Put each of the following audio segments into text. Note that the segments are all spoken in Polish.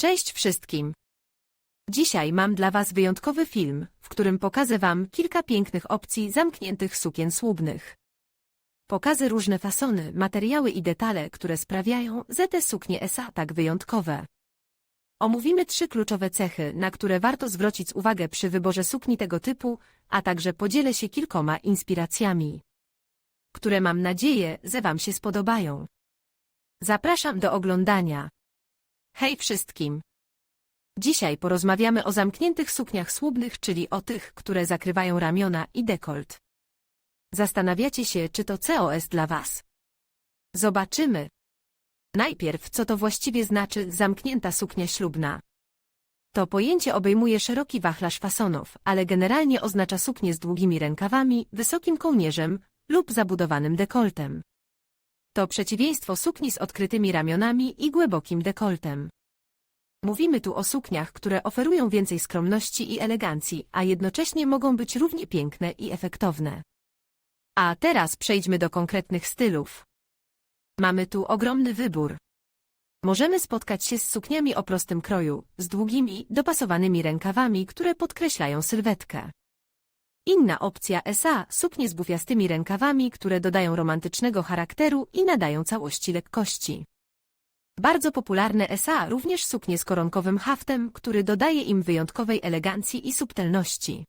Cześć wszystkim! Dzisiaj mam dla Was wyjątkowy film, w którym pokażę Wam kilka pięknych opcji zamkniętych sukien słubnych. Pokażę różne fasony, materiały i detale, które sprawiają, że te suknie SA tak wyjątkowe. Omówimy trzy kluczowe cechy, na które warto zwrócić uwagę przy wyborze sukni tego typu, a także podzielę się kilkoma inspiracjami, które mam nadzieję, że Wam się spodobają. Zapraszam do oglądania. Hej wszystkim! Dzisiaj porozmawiamy o zamkniętych sukniach słubnych, czyli o tych, które zakrywają ramiona i dekolt. Zastanawiacie się, czy to COS dla Was? Zobaczymy. Najpierw, co to właściwie znaczy zamknięta suknia ślubna. To pojęcie obejmuje szeroki wachlarz fasonów, ale generalnie oznacza suknię z długimi rękawami, wysokim kołnierzem lub zabudowanym dekoltem. To przeciwieństwo sukni z odkrytymi ramionami i głębokim dekoltem. Mówimy tu o sukniach, które oferują więcej skromności i elegancji, a jednocześnie mogą być równie piękne i efektowne. A teraz przejdźmy do konkretnych stylów. Mamy tu ogromny wybór. Możemy spotkać się z sukniami o prostym kroju, z długimi, dopasowanymi rękawami, które podkreślają sylwetkę. Inna opcja SA suknie z bufiastymi rękawami, które dodają romantycznego charakteru i nadają całości lekkości. Bardzo popularne SA również suknie z koronkowym haftem, który dodaje im wyjątkowej elegancji i subtelności.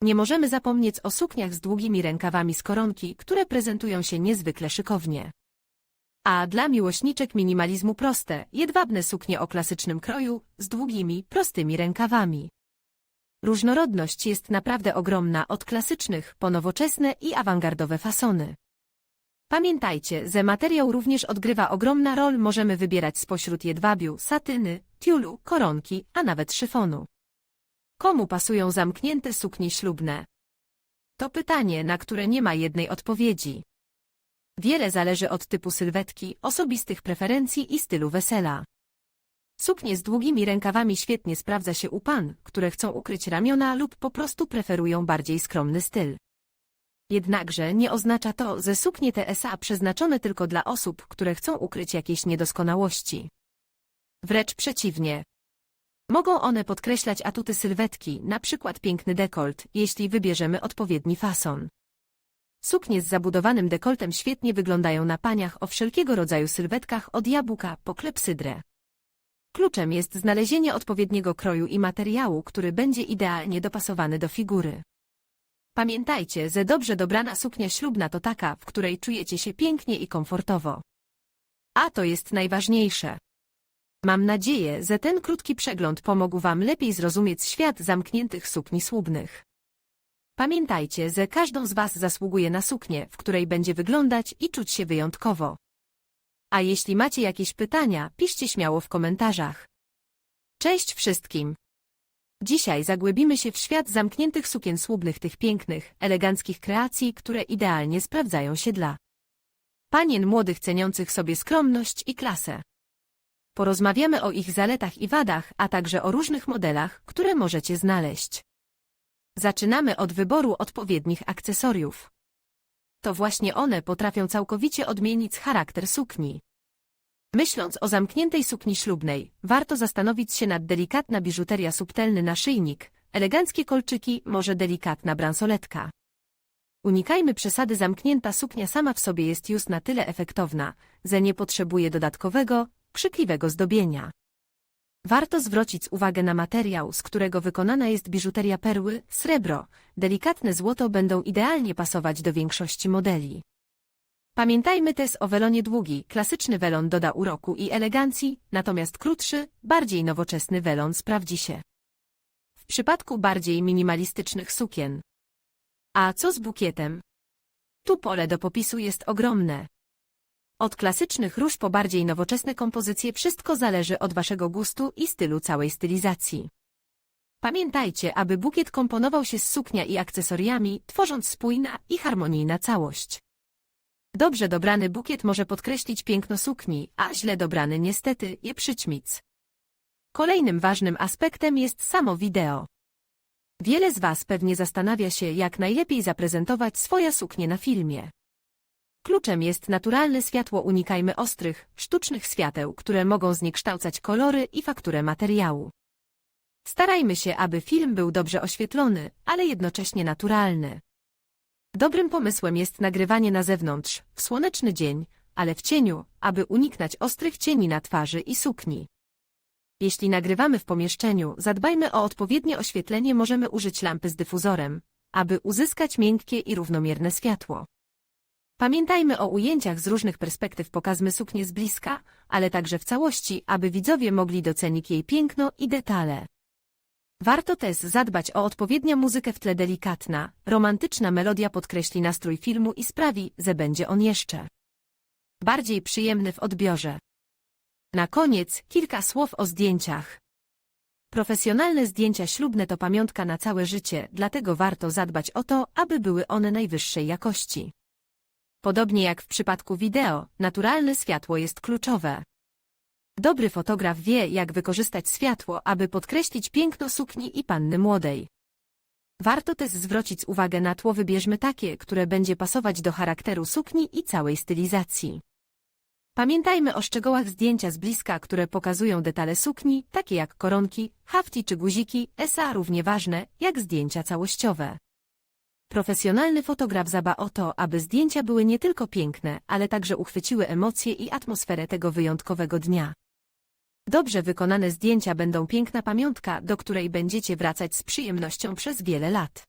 Nie możemy zapomnieć o sukniach z długimi rękawami z koronki, które prezentują się niezwykle szykownie. A dla miłośniczek minimalizmu proste, jedwabne suknie o klasycznym kroju, z długimi, prostymi rękawami. Różnorodność jest naprawdę ogromna od klasycznych po nowoczesne i awangardowe fasony. Pamiętajcie, że materiał również odgrywa ogromna rol, możemy wybierać spośród jedwabiu, satyny, tiulu, koronki, a nawet szyfonu. Komu pasują zamknięte suknie ślubne? To pytanie, na które nie ma jednej odpowiedzi. Wiele zależy od typu sylwetki, osobistych preferencji i stylu wesela. Suknie z długimi rękawami świetnie sprawdza się u pan, które chcą ukryć ramiona lub po prostu preferują bardziej skromny styl. Jednakże nie oznacza to, że suknie TSA przeznaczone tylko dla osób, które chcą ukryć jakieś niedoskonałości. Wręcz przeciwnie. Mogą one podkreślać atuty sylwetki, przykład piękny dekolt, jeśli wybierzemy odpowiedni fason. Suknie z zabudowanym dekoltem świetnie wyglądają na paniach o wszelkiego rodzaju sylwetkach od jabłka po klepsydrę. Kluczem jest znalezienie odpowiedniego kroju i materiału, który będzie idealnie dopasowany do figury. Pamiętajcie, że dobrze dobrana suknia ślubna to taka, w której czujecie się pięknie i komfortowo. A to jest najważniejsze. Mam nadzieję, że ten krótki przegląd pomógł Wam lepiej zrozumieć świat zamkniętych sukni słubnych. Pamiętajcie, że każdą z Was zasługuje na suknię, w której będzie wyglądać i czuć się wyjątkowo. A jeśli macie jakieś pytania, piszcie śmiało w komentarzach. Cześć wszystkim! Dzisiaj zagłębimy się w świat zamkniętych sukien słubnych tych pięknych, eleganckich kreacji, które idealnie sprawdzają się dla panien młodych ceniących sobie skromność i klasę. Porozmawiamy o ich zaletach i wadach, a także o różnych modelach, które możecie znaleźć. Zaczynamy od wyboru odpowiednich akcesoriów. To właśnie one potrafią całkowicie odmienić charakter sukni. Myśląc o zamkniętej sukni ślubnej, warto zastanowić się nad delikatna biżuteria subtelny naszyjnik, eleganckie kolczyki, może delikatna bransoletka. Unikajmy przesady zamknięta suknia sama w sobie jest już na tyle efektowna, że nie potrzebuje dodatkowego, krzykliwego zdobienia. Warto zwrócić uwagę na materiał, z którego wykonana jest biżuteria perły, srebro, delikatne złoto będą idealnie pasować do większości modeli. Pamiętajmy też o welonie długi, klasyczny welon doda uroku i elegancji, natomiast krótszy, bardziej nowoczesny welon sprawdzi się. W przypadku bardziej minimalistycznych sukien. A co z bukietem? Tu pole do popisu jest ogromne. Od klasycznych róż po bardziej nowoczesne kompozycje wszystko zależy od waszego gustu i stylu całej stylizacji. Pamiętajcie, aby bukiet komponował się z suknia i akcesoriami, tworząc spójna i harmonijna całość. Dobrze dobrany bukiet może podkreślić piękno sukni, a źle dobrany niestety je przyćmic. Kolejnym ważnym aspektem jest samo wideo. Wiele z Was pewnie zastanawia się, jak najlepiej zaprezentować swoje suknie na filmie. Kluczem jest naturalne światło. Unikajmy ostrych, sztucznych świateł, które mogą zniekształcać kolory i fakturę materiału. Starajmy się, aby film był dobrze oświetlony, ale jednocześnie naturalny. Dobrym pomysłem jest nagrywanie na zewnątrz, w słoneczny dzień, ale w cieniu, aby uniknąć ostrych cieni na twarzy i sukni. Jeśli nagrywamy w pomieszczeniu, zadbajmy o odpowiednie oświetlenie. Możemy użyć lampy z dyfuzorem, aby uzyskać miękkie i równomierne światło. Pamiętajmy o ujęciach z różnych perspektyw. Pokazmy suknię z bliska, ale także w całości, aby widzowie mogli docenić jej piękno i detale. Warto też zadbać o odpowiednią muzykę w tle delikatna, romantyczna melodia podkreśli nastrój filmu i sprawi, że będzie on jeszcze bardziej przyjemny w odbiorze. Na koniec kilka słów o zdjęciach. Profesjonalne zdjęcia ślubne to pamiątka na całe życie, dlatego warto zadbać o to, aby były one najwyższej jakości. Podobnie jak w przypadku wideo, naturalne światło jest kluczowe. Dobry fotograf wie, jak wykorzystać światło, aby podkreślić piękno sukni i panny młodej. Warto też zwrócić uwagę na tło. Wybierzmy takie, które będzie pasować do charakteru sukni i całej stylizacji. Pamiętajmy o szczegółach zdjęcia z bliska, które pokazują detale sukni, takie jak koronki, hafti czy guziki, SA równie ważne, jak zdjęcia całościowe. Profesjonalny fotograf zaba o to, aby zdjęcia były nie tylko piękne, ale także uchwyciły emocje i atmosferę tego wyjątkowego dnia. Dobrze wykonane zdjęcia będą piękna pamiątka, do której będziecie wracać z przyjemnością przez wiele lat.